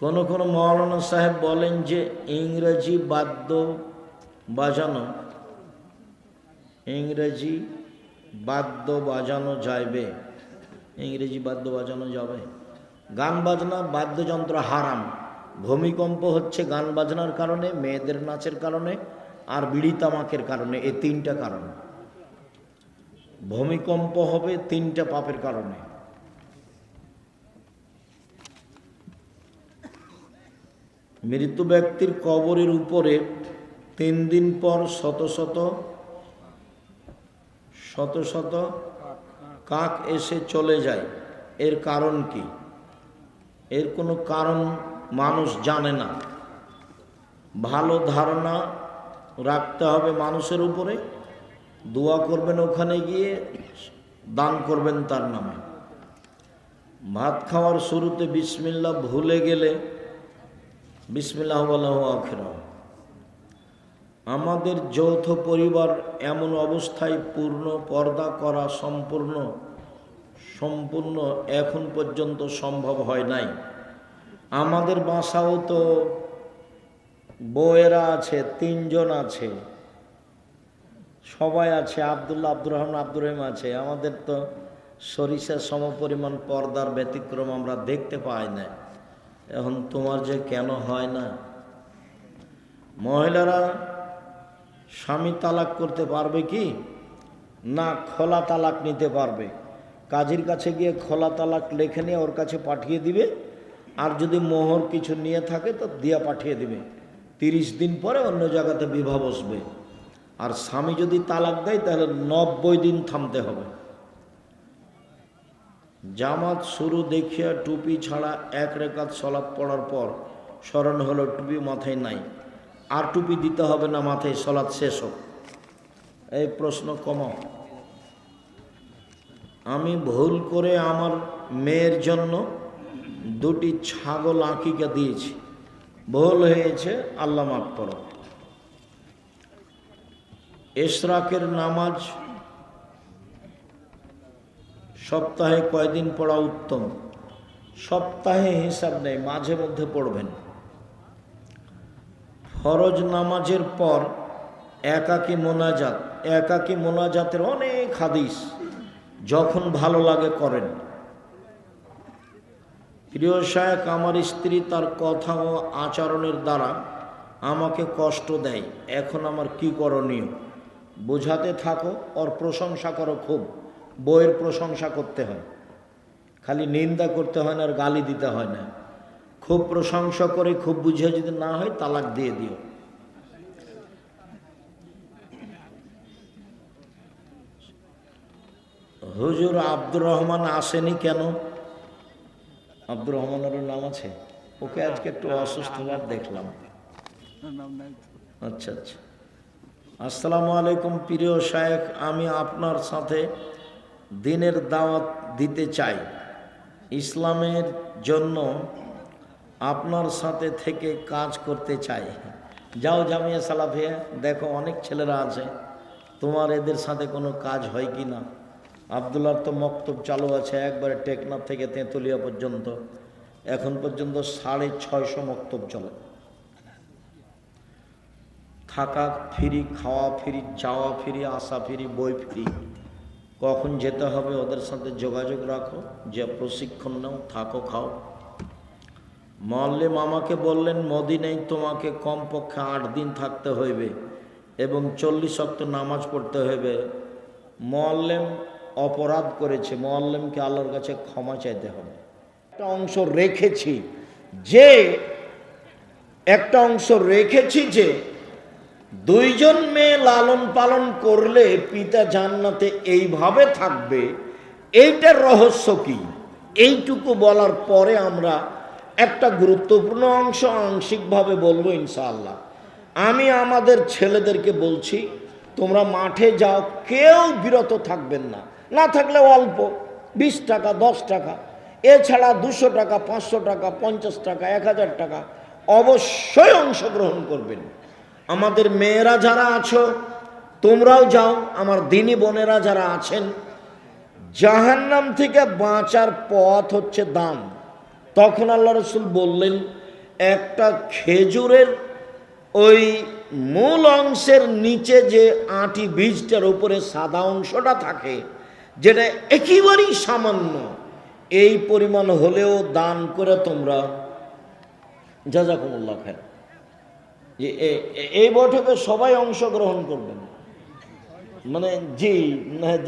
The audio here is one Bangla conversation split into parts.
কোন কোন মৌলানা সাহেব বলেন যে ইংরেজি বাদ্য বাজানো, ইংরেজি বাদ্য বাজানো যাইবে। ইংরেজি বাদ্য বাজানো যাবে। গান বাজনা, বাদ্যযন্ত্র হারাম। ভূমিকম্প হচ্ছে গান বাজনার কারণে, মেয়েদের নাচের কারণে আর বিড়ি তামাকের কারণে এই তিনটা কারণ। ভূমিকম্প হবে তিনটা পাপের কারণে। মৃত ব্যক্তির কবরের উপরে তিন দিন পর শত শত শত শত কাক এসে চলে যায়। এর কারণ কি? এর কোনো কারণ মানুষ জানে না। ভালো ধারণা রাখতে হবে মানুষের উপরে। দোয়া করবেন ওখানে গিয়ে, দান করবেন তার নামে। ভাত খাওয়ার শুরুতে বিসমিল্লা ভুলে গেলে বিসমিল্লাহ আখেরা। আমাদের যৌথ পরিবার এমন অবস্থায় পূর্ণ, পর্দা করা সম্পূর্ণ সম্পূর্ণ এখন পর্যন্ত সম্ভব হয় নাই। আমাদের বাসাও তো বউয়েরা আছে, তিনজন আছে। সবাই আছে, আবদুল্লাহ, আব্দুর রহমান, আব্দুর রহিম আছে। আমাদের তো সরিষার সমপরিমাণ পর্দার ব্যতিক্রম আমরা দেখতে পাই না এখন তোমার যে কেন হয় না? মহিলারা স্বামী তালাক করতে পারবে কি? না, খোলা তালাক নিতে পারবে। কাজীর কাছে গিয়ে খোলা তালাক লেখে নিয়ে ওর কাছে পাঠিয়ে দিবে। আর যদি মোহর কিছু নিয়ে থাকে তো দিয়া পাঠিয়ে দিবে। তিরিশ দিন পরে অন্য জায়গাতে বিবাহ বসবে। আর স্বামী যদি তালাক দেয় তাহলে নব্বই দিন থামতে হবে। জামাত শুরু দেখিয়া টুপি ছাড়া এক রেখাত সলাপ পড়ার পর স্মরণ হলো, টুপি মাথায় নাই। আর টুপি দিতে হবে না, মাথায় সলাৎ শেষ হোক। এই প্রশ্ন কমাও আমি ভুল করে আমার মেয়ের জন্য দুটি ছাগল আঁকিকা দিয়েছি। ভুল হয়েছে, আল্লাহ মাফ করো। এশরাকের নামাজ সপ্তাহে কয়দিন পড়া উত্তম? সপ্তাহে হিসাব নেই, মাঝে মধ্যে পড়বেন। ফরজ নামাজের পর একাকী মোনাজাত, একাকী মোনাজাতের অনেক হাদিস যখন ভালো লাগে করেন। প্রিয় শায়ক আমার স্ত্রী তার কথা ও আচরণের দ্বারা আমাকে কষ্ট দেয়। এখন আমার কি করণীয়? বোঝাতে থাকো, ওর প্রশংসা করো খুব। বইয়ের প্রশংসা করতে হয়। খালি নিন্দা করতে হয় না আর গালি দিতে হয় না। খুব প্রশংসা করে, খুব বুঝে যদি না হয়, তালাক দিয়ে দিও। হুজুর আব্দুর রহমান আসেনি কেন? আব্দুর রহমানের নাম আছে? ওকে আজকে একটু অসুস্থ দেখলাম। আচ্ছা আচ্ছা। আসসালামু আলাইকুম প্রিয় শায়েখ, আমি আপনার সাথে দিনের দাওয়াত দিতে চাই। ইসলামের জন্য আপনার সাথে থেকে কাজ করতে চাই। যাও জামিয়া সালাফিয়া, দেখো অনেক ছেলেরা আছে। তোমার এদের সাথে কোনো কাজ হয় কি না? আবদুল্লার তো মক্তব চালু আছে, একবারে টেকনাফ থেকে তেঁতুলিয়া পর্যন্ত। এখন পর্যন্ত সাড়ে ছয়শো মক্তব চলে। থাকা, ফিরি, খাওয়া, ফিরি, যাওয়া, ফিরি, আসা, ফিরি, বই, ফ্রি। কখন যেতে হবে ওদের সাথে যোগাযোগ রাখো, যে প্রশিক্ষণ নাও, থাকো, খাও। মল্লিম আমাকে বললেন, মদিনায় তোমাকে কমপক্ষে আট দিন থাকতে হইবে এবং চল্লিশ অক্ত নামাজ পড়তে হইবে। মোয়াল্লেম অপরাধ করেছে মোয়াল্লেমকে আল্লাহর কাছে ক্ষমা চাইতে হবে। একটা অংশ রেখেছি যে, একটা অংশ রেখেছি যে দুইজন মেয়ে লালন পালন করলে পিতা জান্নাতে এইভাবে থাকবে, এইটার রহস্য কি? এইটুকু বলার পরে আমরা একটা গুরুত্বপূর্ণ অংশ আংশিকভাবে বলব ইনশাআল্লাহ। আমি আমাদের ছেলেদেরকে বলছি, তোমরা মাঠে যাও, কেউ বিরত থাকবেন না। না থাকলে অল্প, বিশ টাকা, দশ টাকা, এছাড়া দুশো টাকা, পাঁচশো টাকা, পঞ্চাশ টাকা, এক হাজার টাকা অবশ্যই অংশগ্রহণ করবেন। আমাদের মেয়েরা যারা আছো, তোমরাও যাও, আমার দিনী বোনেরা যারা আছেন, জাহান্নাম থেকে বাঁচার পথ হচ্ছে দান। তখন আল্লাহ রসুল বললেন, একটা খেজুরের ওই মূল অংশের নিচে যে আটি বীজটার উপরে সাদা অংশটা থাকে, যেটা একেবারেই সামান্য, এই পরিমাণ হলেও দান করে তোমরা যা জাজাকুমুল্লাহ খায় যে এই বৈঠকে সবাই অংশগ্রহণ করবেন। মানে জি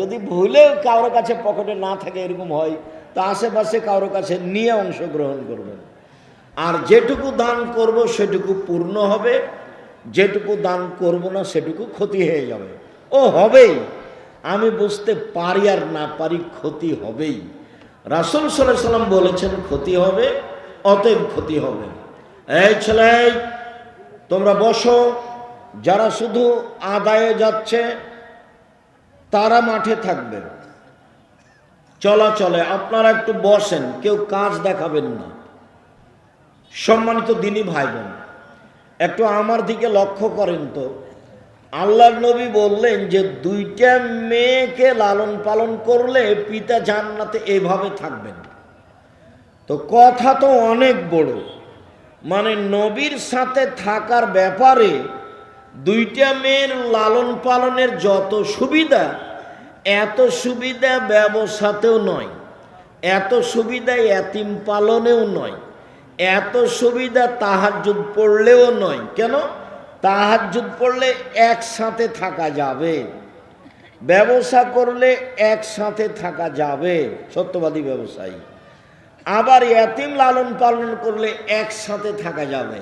যদি ভুলে কারোর কাছে পকেটে না থাকে এরকম হয়, তা আশেপাশে কারোর কাছে নিয়ে অংশগ্রহণ করবেন। আর যেটুকু দান করব সেটুকু পূর্ণ হবে, যেটুকু দান করব না সেটুকু ক্ষতি হয়ে যাবে। ও হবেই, আমি বুঝতে পারি আর না পারি ক্ষতি হবেই। রাসুল সাল্লাম বলেছেন, ক্ষতি হবে, অতএব ক্ষতি হবে। এই ছেলে তোমরা বসো, যারা শুধু আদায়ে যাচ্ছে, তারা মাঠে থাকবে। চলাচলে আপনারা একটু বসেন, কেউ কাজ দেখাবেন না। সম্মানিত দিনই ভাই বোন একটু আমার দিকে লক্ষ্য করেন তো। আল্লাহ নবী বললেন যে, দুইটা মেয়েকে লালন পালন করলে পিতা জান্নাতে এভাবে থাকবেন। তো কথা তো অনেক বড়। মানে নবীর সাথে থাকার ব্যাপারে দুইটা মেয়ের লালন পালনের যত সুবিধা, এত সুবিধা ব্যবসাতেও নয়, এত সুবিধা এতিম পালনেও নয়, এত সুবিধা তাহার তাহাজুদ পড়লেও নয়। কেন? তাহার তাহাজুদ পড়লে একসাথে থাকা যাবে। ব্যবসা করলে একসাথে থাকা যাবে। সত্যবাদী ব্যবসায়ী। আবার এতিম লালন পালন করলে একসাথে থাকা যাবে।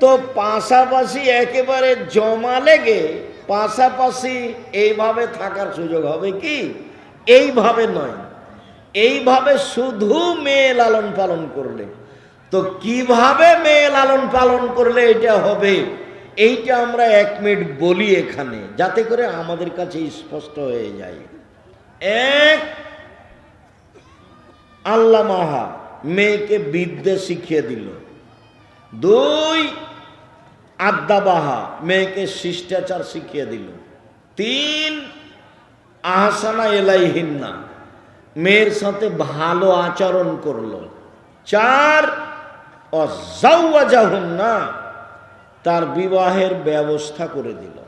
তো পাশাপাশি একেবারে জমা লেগে পাশাপাশি এইভাবে থাকার সুযোগ হবে কি? এইভাবে নয়। এইভাবে শুধু মেয়ে লালন পালন করলে। তো কীভাবে মেয়ে লালন পালন করলে এটা হবে? এইটা আমরা এক মিনিট বলি এখানে, যাতে করে আমাদের কাছে স্পষ্ট হয়ে যায়। এক আল্লাহ মাহা মেয়েকে বিদ্যা শিখিয়ে দিল। দুই আদ্যাবাহা মেয়েকে শিষ্টাচার শিখিয়ে দিল। তিন, আহসানা এলাইহিন্না মেয়ের সাথে ভালো আচরণ করল। চার অজাহুন্না তার বিবাহের ব্যবস্থা করে দিল।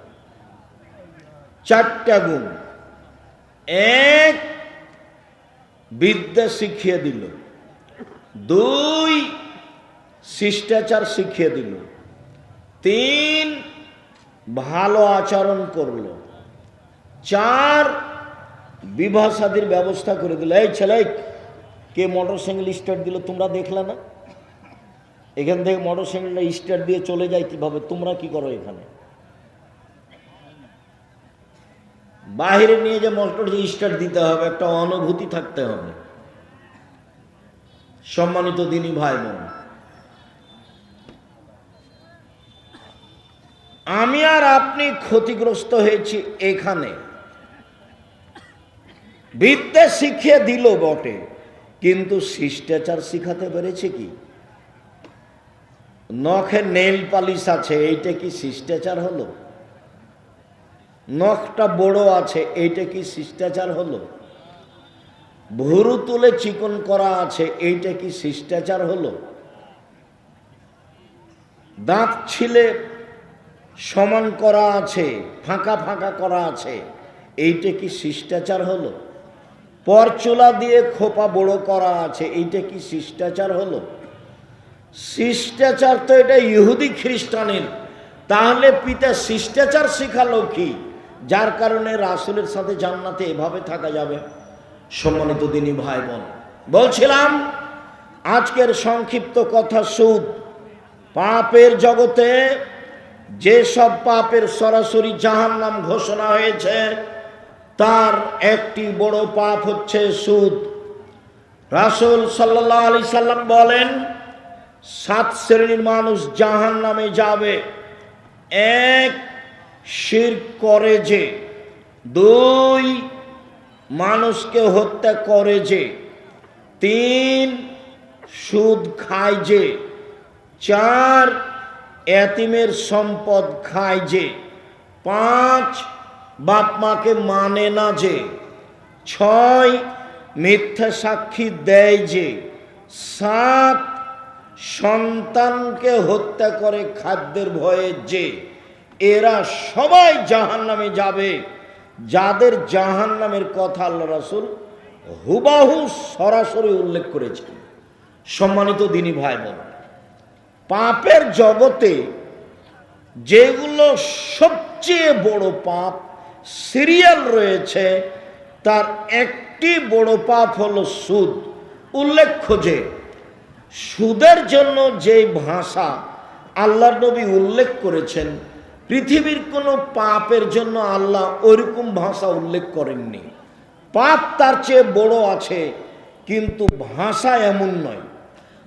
চারটা গুণ। এক বিদ্যা শিখিয়ে দিল। দুই শিষ্টাচার শিখিয়ে দিল। তিন ভালো আচরণ করল। চার বিবাহ শাদীর ব্যবস্থা করে দিল। এই ছেলে কে মোটর সাইকেল স্টার্ট দিল তোমরা দেখলে না? এখান থেকে মোটর সাইকেলটা স্টার্ট দিয়ে চলে যায় কীভাবে? তোমরা কি করো এখানে? বাহিরে নিয়ে যে মোটর স্টার্ট দিতে হবে, একটা অনুভূতি থাকতে হবে। সম্মানিত দিনী ভাই বোন আমি আর আপনি ক্ষতিগ্রস্ত হয়েছি এখানে। বিদ্যা শিখিয়ে দিল বটে, কিন্তু শিষ্টাচার শিখাতে পেরেছে কি? নখে নেল পালিশ আছে, এইটা কি শিষ্টাচার হলো? নখটা বড় আছে, এইটা কি শিষ্টাচার হলো? ভুরু তুলে চিকন করা আছে, এইটা কি শিষ্টাচার হলো? দাঁত ছিলে সমান করা আছে, ফাঁকা ফাঁকা করা আছে, এইটা কি শিষ্টাচার হলো? পরচুলা দিয়ে খোপা বড় করা আছে, এইটা কি শিষ্টাচার হলো? শিষ্টাচার তো এটা ইহুদি খ্রিস্টানের, তাহলে পিতা শিষ্টাচার শিখালো কি? যার কারণে রাসুলের সাথে জান্নাতে এভাবে থাকা যাবে। সম্মানিত দিনী ভাই বোন বলছিলাম, আজকের সংক্ষিপ্ত কথা সুদ, পাপের জগতে যেসব পাপের সরাসরি জাহান নাম ঘোষণা হয়েছে, তার একটি বড় পাপ হচ্ছে সুদ। রাসুল সাল্লাহ আলি সাল্লাম বলেন, সাত শ্রেণির মানুষ জাহান নামে যাবে। এক শির করে যে, দুই মানুষকে হত্যা করে যে, তিন সুদ খায় যে, চার এতিমের সম্পদ খায় যে, পাঁচ বাপ মাকে মানে না যে, ছয় মিথ্যা সাক্ষী দেয় যে, সাত সন্তানকে হত্যা করে খাদ্যের ভয়ে যে এরা সবাই জাহান নামে যাবে। যাদের জাহান নামের কথা আল্লাহ রাসুল হুবাহু সরাসরি উল্লেখ করেছেন। সম্মানিত দিনী ভাই বোন পাপের জগতে যেগুলো সবচেয়ে বড় পাপ সিরিয়াল রয়েছে, তার একটি বড় পাপ হলো সুদ। উল্লেখ্য যে, সুদের জন্য যে ভাষা আল্লাহর নবী উল্লেখ করেছেন পৃথিবীর কোনো পাপের জন্য আল্লাহ ওইরকম ভাষা উল্লেখ করেননি। পাপ তার চেয়ে বড় আছে, কিন্তু ভাষা এমন নয়।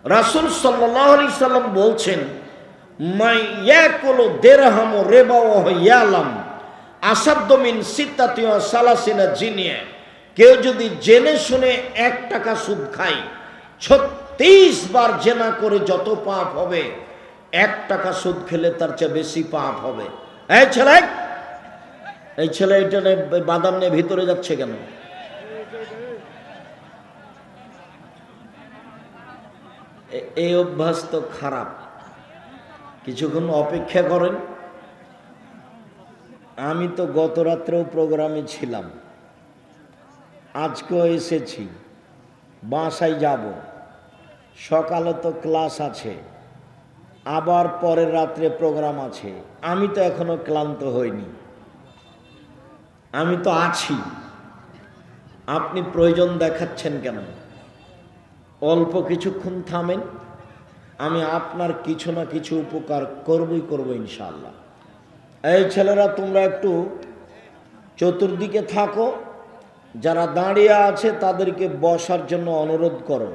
রাসুল সাল্লাহ আলি সাল্লাম বলছেন, মাই ইয়াকুলু দেরহাম রেবা ও ইয়ালাম আসাদ্দমিন সিত্তাতীয় সালাসিনা জিনিয়ে, কেউ যদি জেনে শুনে এক টাকা সুদ খায়, ছত্রিশ বার জেনা করে যত পাপ হবে এক টাকা সুদ খেলে তার চেয়ে বেশি পাপ হবে। এই ছেলে এই ছেলে এটা বাদাম নিয়ে ভিতরে যাচ্ছে কেন? এই অভ্যাস তো খারাপ। কিছুক্ষণ অপেক্ষা করেন। আমি তো গত রাত্রেও প্রোগ্রামে ছিলাম। আজকেও এসেছি। বাসায় যাব। সকালে তো ক্লাস আছে। আবার পরের রাত্রে প্রোগ্রাম আছে। আমি তো এখনও ক্লান্ত হইনি। আমি তো আছি। আপনি প্রয়োজন দেখাচ্ছেন কেন? অল্প কিছুক্ষণ থামেন। আমি আপনার কিছু না কিছু উপকার করবই করব ইনশাল্লাহ এই ছেলেরা, তোমরা একটু চতুর্দিকে থাকো। যারা দাঁড়িয়ে আছে, তাদেরকে বসার জন্য অনুরোধ করো।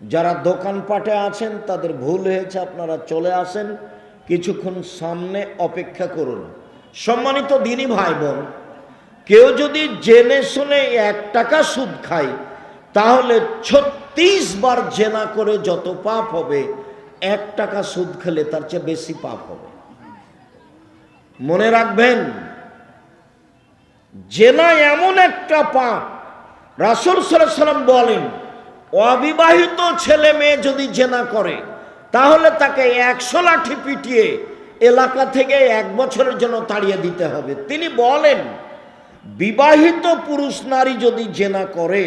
যারা দোকানপাটে আছেন, তাদের ভুল হয়েছে, আপনারা চলে আসেন, কিছুক্ষণ সামনে অপেক্ষা করুন। সম্মানিত দিনী ভাই বোন কেউ যদি জেনে শুনে এক টাকা সুদ খায়, তাহলে ছত্রিশ বার জেনা করে যত পাপ হবে, এক টাকা সুদ খেলে তার চেয়ে বেশি পাপ হবে। মনে রাখবেন জেনা এমন একটা পাপ, রাসুল সাল্লাম বলেন অবিবাহিত ছেলে মেয়ে যদি জেনা করে, তাহলে তাকে একশো লাঠি পিটিয়ে এলাকা থেকে এক বছরের জন্য তাড়িয়ে দিতে হবে। তিনি বলেন, বিবাহিত পুরুষ নারী যদি জেনা করে,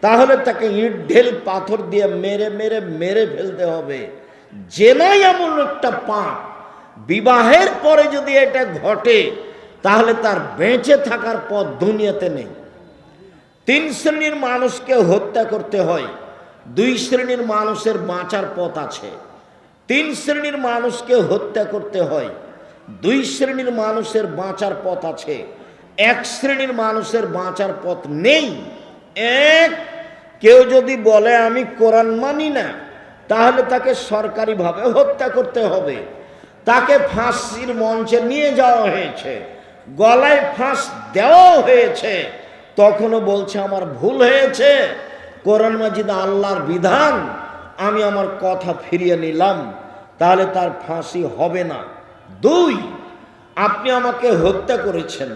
তাহলে তাকে ইট ঢেল পাথর দিয়ে মেরে মেরে মেরে ফেলতে হবে। জেনাই এমন একটা পাপ। বিবাহের পরে যদি এটা ঘটে, তাহলে তার বেঁচে থাকার পথ দুনিয়াতে নেই। তিন শ্রেণির মানুষকে হত্যা করতে হয়। দুই শ্রেণির মানুষের বাঁচার পথ আছে। তিন শ্রেণির মানুষকে হত্যা করতে হয়। দুই শ্রেণির মানুষের বাঁচার পথ আছে। এক শ্রেণির মানুষের বাঁচার পথ নেই। এক, কেউ যদি বলে, আমি কোরআন মানি না, তাহলে তাকে সরকারিভাবে হত্যা করতে হবে। তাকে ফাঁসির মঞ্চে নিয়ে যাওয়া হয়েছে। গলায় ফাঁস দেওয়াও হয়েছে। তখনও বলছে, আমার ভুল হয়েছে। কোরআন মাজিদ আল্লাহর বিধান। আমি আমার কথা ফিরিয়ে নিলাম। তাহলে তার ফাঁসি হবে না। দুই, আপনি আমাকে হত্যা করেছেন।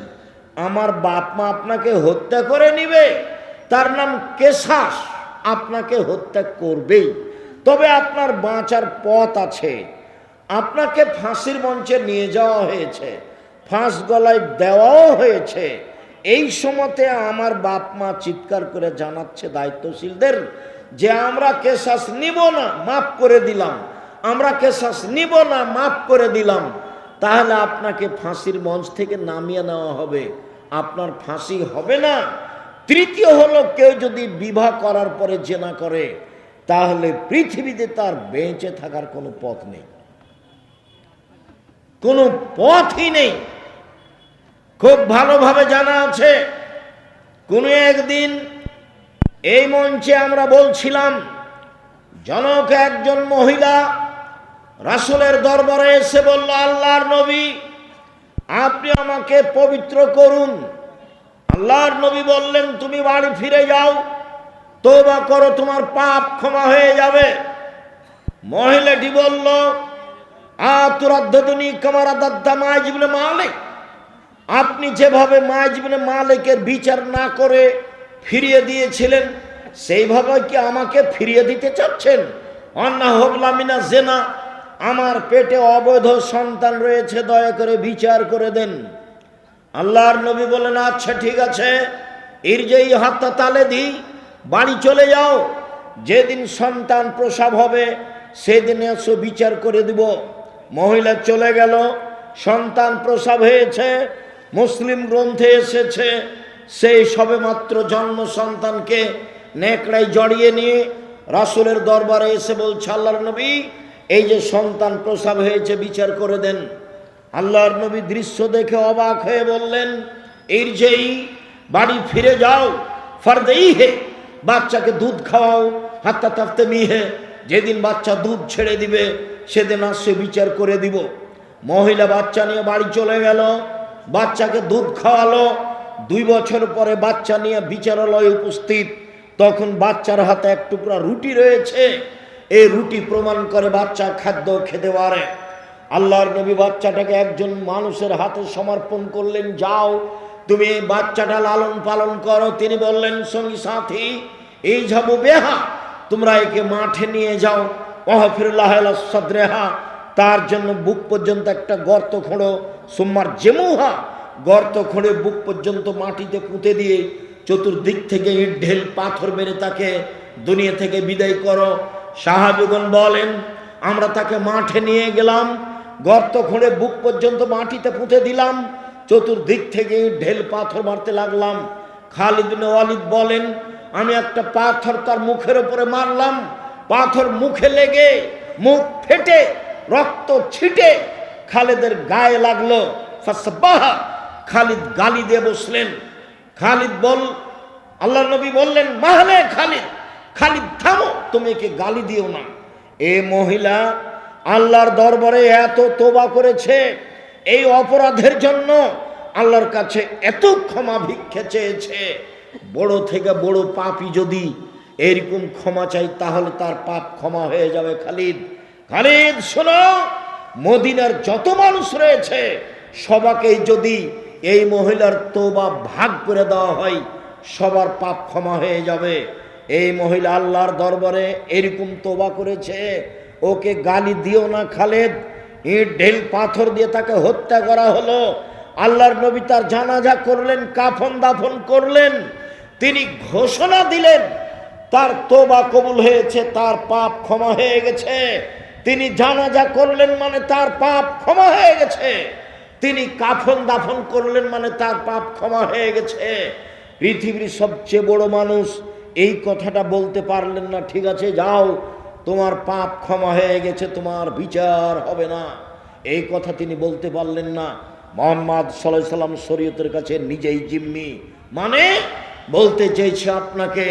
আমার বাপ মা আপনাকে হত্যা করে নিবে। তার নাম কেশাস। আপনাকে হত্যা করবেই। তবে আপনার বাঁচার পথ আছে। আপনাকে ফাঁসির মঞ্চে নিয়ে যাওয়া হয়েছে। ফাঁস গলায় দেওয়াও হয়েছে। এই সময়তে আমার বাপ মা চিৎকার করে জানাচ্ছে দায়িত্বশীলদের যে আমরা কেশাস নিব না, মাফ করে দিলাম। আমরা কেশাস নিব না, মাফ করে দিলাম। তাহলে আপনাকে ফাঁসির মঞ্চ থেকে নামিয়ে নেওয়া হবে। আপনার ফাঁসি হবে না। তৃতীয় হলো, কেউ যদি বিবাহ করার পরে জেনা করে, তাহলে পৃথিবীতে তার বেঁচে থাকার কোনো পথ নেই। কোনো পথই নেই। খুব ভালোভাবে জানা আছে। কোনো একদিন এই মঞ্চে আমরা বলছিলাম, জনক একজন মহিলা রাসুলের দরবারে এসে বলল, আল্লাহর নবী, আপনি আমাকে পবিত্র করুন। আল্লাহর নবী বললেন, তুমি বাড়ি ফিরে যাও তোবা করো, তোমার পাপ ক্ষমা হয়ে যাবে। মহিলাটি বলল আতুরাধ্বনি কামারা দাদ্দা মাইজিবনে মালিক আপনি যেভাবে মাইজিবনে মালিকের বিচার না করে ফিরিয়ে দিয়েছিলেন সেইভাবে কি আমাকে ফিরিয়ে দিতে চাচ্ছেন? অন্না হবলামিনা জেনা, আমার পেটে অবৈধ সন্তান রয়েছে, দয়া করে বিচার করে দেন। আল্লাহর নবী বলেন আচ্ছা ঠিক আছে এর যে এই হাতটা তালে দিই বাড়ি চলে যাও, যেদিন সন্তান প্রসাব হবে, সেদিন এসো, বিচার করে দিব। মহিলা চলে গেল, সন্তান প্রসাব হয়েছে মুসলিম গ্রন্থে এসেছে, সেই সবে মাত্র জন্ম সন্তানকে নেকড়াই জড়িয়ে নিয়ে রাসুলের দরবারে এসে বলছে, আল্লাহর নবী, এই যে সন্তান প্রসাব হয়েছে, বিচার করে দেন। আল্লাহর নবী দৃশ্য দেখে অবাক হয়ে বললেন এর যেই বাড়ি ফিরে যাও ফারদেই হে, বাচ্চাকে দুধ খাওয়াও, হাত্তা তাফতে মিহে যেদিন বাচ্চা দুধ ছেড়ে দিবে, সেদিন আসছে বিচার করে দিব। মহিলা বাচ্চা নিয়ে বাড়ি চলে গেল বাচ্চাকে দুধ খাওয়ালো। দুই বছর পরে বাচ্চা নিয়ে বিচারালয়ে উপস্থিত। তখন বাচ্চার হাতে এক টুকরা রুটি রয়েছে। এই রুটি প্রমাণ করে বাচ্চা খাদ্য খেতে পারে। আল্লাহর নবী বাচ্চাটাকে একজন মানুষের হাতে সমর্পণ করলেন, যাও, তুমি এই বাচ্চাটা লালন পালন করো। তিনি বললেন, সঙ্গী সাথী, এই যাব বেহা, তোমরা একে মাঠে নিয়ে যাও। অহফিরুল্লাহ সদ্রেহা তার জন্য বুক পর্যন্ত একটা গর্ত খোঁড়ো। সোম্মার জেমুহা গর্ত খোঁড়ে বুক পর্যন্ত মাটিতে পুঁতে দিয়ে চতুর্দিক থেকে ইট, ঢেল, পাথর মেরে তাকে দুনিয়া থেকে বিদায় করো। সাহাবিগণ বলেন, আমরা তাকে মাঠে নিয়ে গেলাম, গর্ত খুঁড়ে বুক পর্যন্ত মাটিতে পুঁতে দিলাম, চতুর্দিক থেকে ঢেল, পাথর মারতে লাগলাম। খালিদ ওয়ালিদ বলেন, আমি একটা পাথর তার মুখের উপরে মারলাম। পাথর মুখে লেগে মুখ ফেটে রক্ত ছিটে খালেদের গায়ে লাগল। খালিদ গালি দিয়ে বসলেন। খালিদ বল আল্লাহ নবী বললেন মাহলে খালিদ খালিদ থামো, তুমি একে গালি দিও না। এ মহিলা আল্লাহর দরবারে এত তোবা করেছে, এই অপরাধের জন্য আল্লাহর কাছে এত ক্ষমা ভিক্ষে চেয়েছে। বড় থেকে বড় পাপই যদি এরকম ক্ষমা চাই, তাহলে তার পাপ ক্ষমা হয়ে যাবে খালিদ। খালিদ শোনো, মদিনার যত মানুষ রয়েছে, সবাকেই যদি এই মহিলার তোবা ভাগ করে দেওয়া হয়, সবার পাপ ক্ষমা হয়ে যাবে। এই মহিলা আল্লাহর দরবারে এরকম তোবা করেছে, ওকে গালি দিও না খালেদ, ইট, ঢেল, পাথর দিয়ে তাকে হত্যা করা হলো। আল্লাহর নবী তার জানাজা করলেন, কাফন দাফন করলেন, তিনি ঘোষণা দিলেন, তার তোবা কবুল হয়েছে, তার পাপ ক্ষমা হয়ে গেছে। তিনি জানাজা করলেন মানে তার পাপ ক্ষমা হয়ে গেছে। তিনি কাফন দাফন করলেন মানে তার পাপ ক্ষমা হয়ে গেছে। পৃথিবীর সবচেয়ে বড় মানুষ এই কথাটা বলতে পারলেন না, ঠিক আছে, যাও, তোমার পাপ ক্ষমা হয়ে গেছে, তোমার বিচার হবে না। এই কথা তিনি বলতে পারলেন না। মোহাম্মদ সাল্লাহ সাল্লাম শরীয়তের কাছে নিজেই জিম্মি। মানে বলতে চেয়েছে আপনাকে,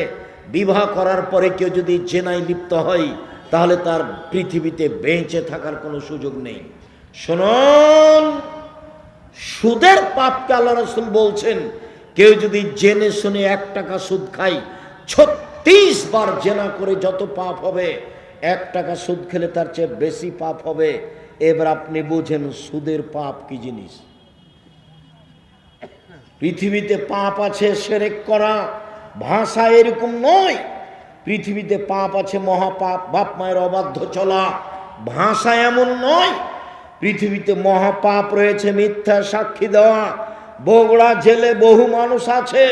বিবাহ করার পরে কেউ যদি জেনায় লিপ্ত হয় তাহলে তার পৃথিবীতে বেঁচে থাকার কোনো সুযোগ নেই। শুনুন, সুদের পাপকে আল্লাহ রসুল বলছেন, কেউ যদি জেনে শুনে এক টাকা সুদ খায়, ছত্রিশ বার জেনা করে যত পাপ হবে, এক টাকা সুদ খেলে তার চেয়ে বেশি পাপ হবে। এবার আপনি বুঝেন সুদের পাপ কি জিনিস। পৃথিবীতে পাপ আছে, সেরেক করা, ভাষা এরকম নয়। পৃথিবীতে পাপ আছে, মহাপাপ, বাপ মায়ের অবাধ্য চলা। ভাষা এমন নয়, পৃথিবীতে মহাপাপ রয়েছে, মিথ্যা সাক্ষী দেওয়া। বগুড়া জেলে বহু মানুষ আছে।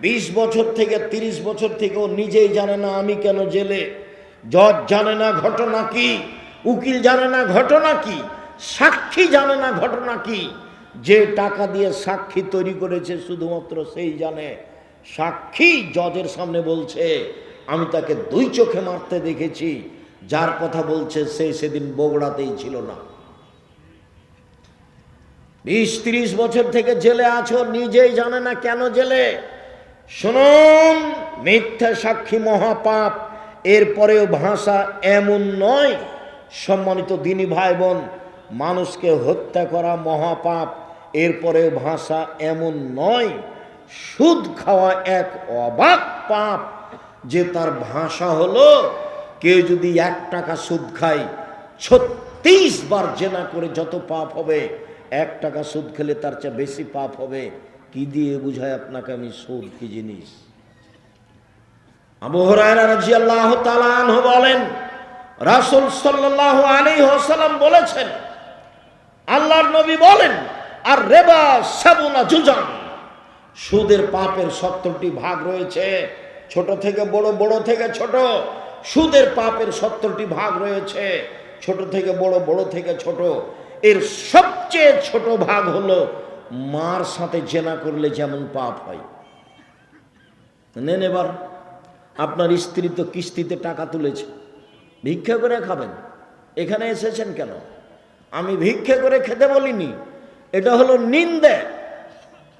বিশ বছর থেকে তিরিশ বছর থেকে ও নিজেই জানে না আমি কেন জেলে। জজ জানে না ঘটনা কি, উকিল জানে না ঘটনা কি, সাক্ষী জানে না ঘটনা কি। যে টাকা দিয়ে সাক্ষী তৈরি করেছে, শুধুমাত্র সেই জানে। সাক্ষী জজের সামনে বলছে আমি তাকে দুই চোখে মারতে দেখেছি, যার কথা বলছে সে সেদিন বগুড়াতেই ছিল না। বিশ ত্রিশ বছর থেকে জেলে আছো, নিজেই জানে না কেন জেলে। শুনুন, মিথ্যা সাক্ষী মহাপাপ, এরপরেও ভাষা এমন নয়, সম্মানিত দিনী ভাই বোন মানুষকে হত্যা করা মহাপাপ, এরপরেও ভাষা এমন নয়, সুদ খাওয়া এক অবাক পাপ। যে তার ভাষা হলো, কেউ যদি এক টাকা সুদ খায়, ছত্রিশ বার জেনা করে যত পাপ হবে, এক টাকা সুদ খেলে তার চেয়ে বেশি পাপ হবে। কি দিয়ে বুঝায় আপনাকে আমি সুদ, কি জিনিস? আবু হুরায়রা আনহু বলেন, রাসুল সাল্লাহ আলী হোসালাম বলেছেন, আল্লাহর নবী বলেন, আর রেবা সাবুনা জুজান। সুদের পাপের সত্তরটি ভাগ রয়েছে। ছোট থেকে বড় বড় থেকে ছোট। সুদের পাপের সত্তরটি ভাগ রয়েছে। ছোট থেকে বড় বড় থেকে ছোট। এর সবচেয়ে ছোট ভাগ হলো মার সাথে জেনা করলে যেমন পাপ হয়। নেন এবার, আপনার স্ত্রী তো কিস্তিতে টাকা তুলেছে। ভিক্ষা করে খাবেন। এখানে এসেছেন কেন? আমি ভিক্ষা করে খেতে বলিনি। এটা হলো নিন্দে।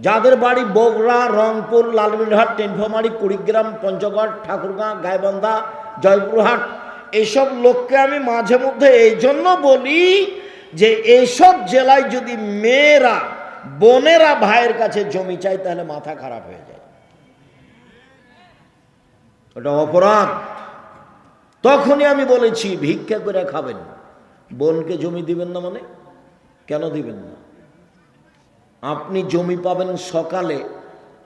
যাদের বাড়ি বগুড়া, রংপুর, লালমিনহাট টেনফামারি কুড়িগ্রাম, পঞ্চগড়, ঠাকুরগাঁ, গাইবান্ধা, জয়পুরহাট এইসব লোককে আমি মাঝে মধ্যে এই জন্য বলি যে এইসব জেলায় যদি মেয়েরা, বোনেরা ভাইয়ের কাছে জমি চায়, তাহলে মাথা খারাপ হয়ে যায়। ওটা অপরাধ। তখনই আমি বলেছি, ভিক্ষা করে খাবেন। বোনকে জমি দিবেন না মানে? কেন দিবেন না? আপনি জমি পাবেন সকালে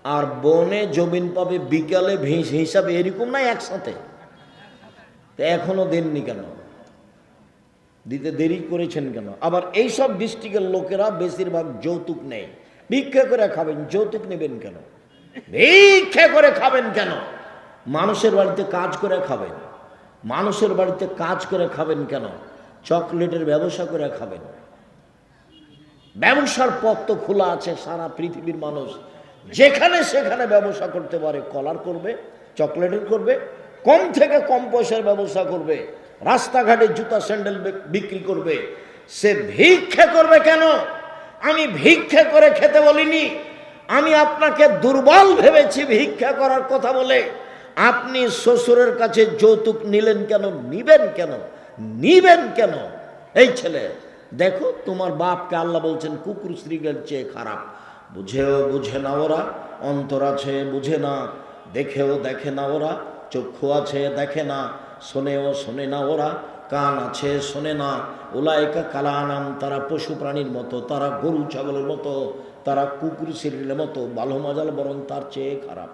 আর বনে জমিন পাবে বিকালে হিসাবে এরকম না একসাথে। তো এখনও দেননি কেন? দিতে দেরি করেছেন কেন? আবার এইসব ডিস্ট্রিক্টের লোকেরা বেশিরভাগ যৌতুক নেই ভিক্ষা করে খাবেন, যৌতুক নেবেন কেন? ভিক্ষা করে খাবেন কেন? মানুষের বাড়িতে কাজ করে খাবেন। মানুষের বাড়িতে কাজ করে খাবেন কেন? চকলেটের ব্যবসা করে খাবেন। ব্যবসার পথ তো খোলা আছে, সারা পৃথিবীর মানুষ যেখানে সেখানে ব্যবসা করতে পারে, কলার করবে, চকলেটের করবে, কম থেকে কম পয়সার ব্যবসা করবে, রাস্তাঘাটে জুতা, স্যান্ডেল বিক্রি করবে। সে ভিক্ষা করবে কেন? আমি ভিক্ষা করে খেতে বলিনি। আমি আপনাকে দুর্বল ভেবেছি ভিক্ষা করার কথা বলে। আপনি শ্বশুরের কাছে যৌতুক নিলেন কেন? নিবেন কেন? নিবেন কেন? এই ছেলে দেখো, তোমার বাপকে আল্লাহ বলছেন, কুকুর শ্রীগের চেয়ে খারাপ। বুঝেও বুঝে না ওরা, অন্তর আছে, বুঝে না। দেখেও দেখে না ওরা, চক্ষু আছে, দেখে না। শোনেও শোনে না ওরা, কান আছে, শোনে না। ওলায়কা কালানাম, তারা পশু প্রাণীর মতো, তারা গরু ছাগলের মতো, তারা কুকুর শ্রীগেলের মতো, বালো মাজাল বরং তার চেয়ে খারাপ।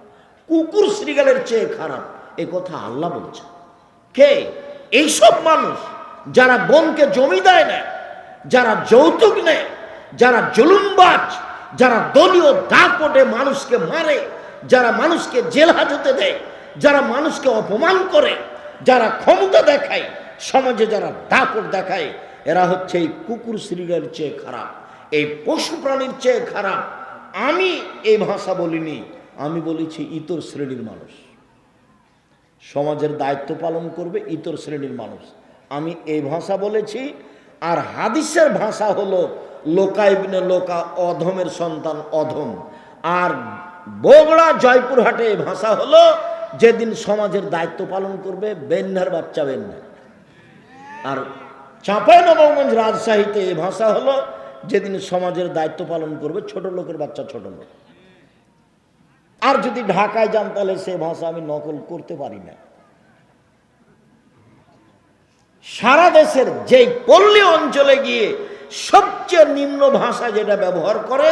কুকুর শ্রীগালের চেয়ে খারাপ, এ কথা আল্লাহ বলছে কে? এইসব মানুষ যারা বোনকে জমি দেয় না যারা যৌতুক নেয়, যারা জুলুমবাজ, যারা দলীয় দাপটে মানুষকে মারে, যারা মানুষকে জেল হাজতে দেয়, যারা মানুষকে অপমান করে, যারা ক্ষমতা দেখায়, সমাজে যারা দাপট দেখায়, এরা হচ্ছে এই কুকুর শ্রীগালের চেয়ে খারাপ, এই পশু প্রাণীর চেয়ে খারাপ। আমি এই ভাষা বলিনি, আমি বলেছি ইতর শ্রেণির মানুষ। সমাজের দায়িত্ব পালন করবে ইতর শ্রেণির মানুষ। আমি এই ভাষা বলেছি আর হাদিসের ভাষা হলো লোকাইবিনে লোকা অধমের সন্তান অধম। আর বগড়া জয়পুরহাটে এই ভাষা হলো যেদিন সমাজের দায়িত্ব পালন করবে বেন্যার বাচ্চা বেন্যা। আর চাঁপাই নবগঞ্জ রাজশাহীতে এই ভাষা হলো যেদিন সমাজের দায়িত্ব পালন করবে ছোট লোকের বাচ্চা, ছোট লোক। আর যদি ঢাকায় যান তাহলে সে ভাষা আমি নকল করতে পারি না। সারা দেশের যেই পল্লী অঞ্চলে গিয়ে সবচেয়ে নিম্ন ভাষা যেটা ব্যবহার করে,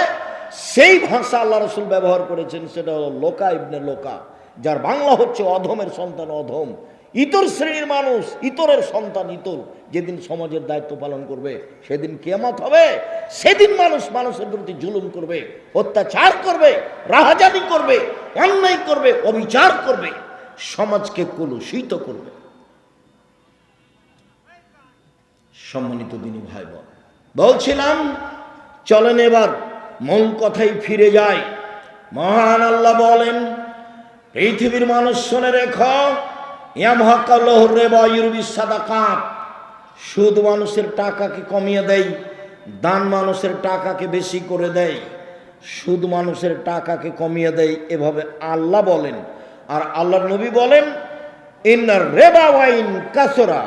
সেই ভাষা আল্লাহ রসুল ব্যবহার করেছেন, সেটা হলো লোকা ইবনে লোকা, যার বাংলা হচ্ছে অধমের সন্তান অধম। ইতর শ্রেণির মানুষ, ইতরের সন্তান ইতর। যেদিন সমাজের দায়িত্ব পালন করবে, সেদিন কেয়ামত হবে। সেদিন মানুষ মানুষের প্রতি জুলুম করবে, অত্যাচার করবে রাহাজানি করবে, অন্যায় করবে, অবিচার করবে, সমাজকে কলুষিত করবে। সম্মানিত দিনী ভাই বলছিলাম, চলেন এবার মূল কথাই ফিরে যায় মহান আল্লাহ বলেন, পৃথিবীর মানুষ শুনে রেখ কাপ সুদ মানুষের টাকাকে কমিয়ে দেয় দান মানুষের টাকাকে বেশি করে দেয় সুদ মানুষের টাকাকে কমিয়ে দেয় এভাবে আল্লাহ বলেন। আর আল্লাহ নবী বলেন, ইন্নার রেবা ওয়াইন কাসরা।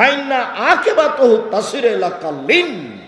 ফাইন্না আকেবাত তাসিরে লাকাল্লিন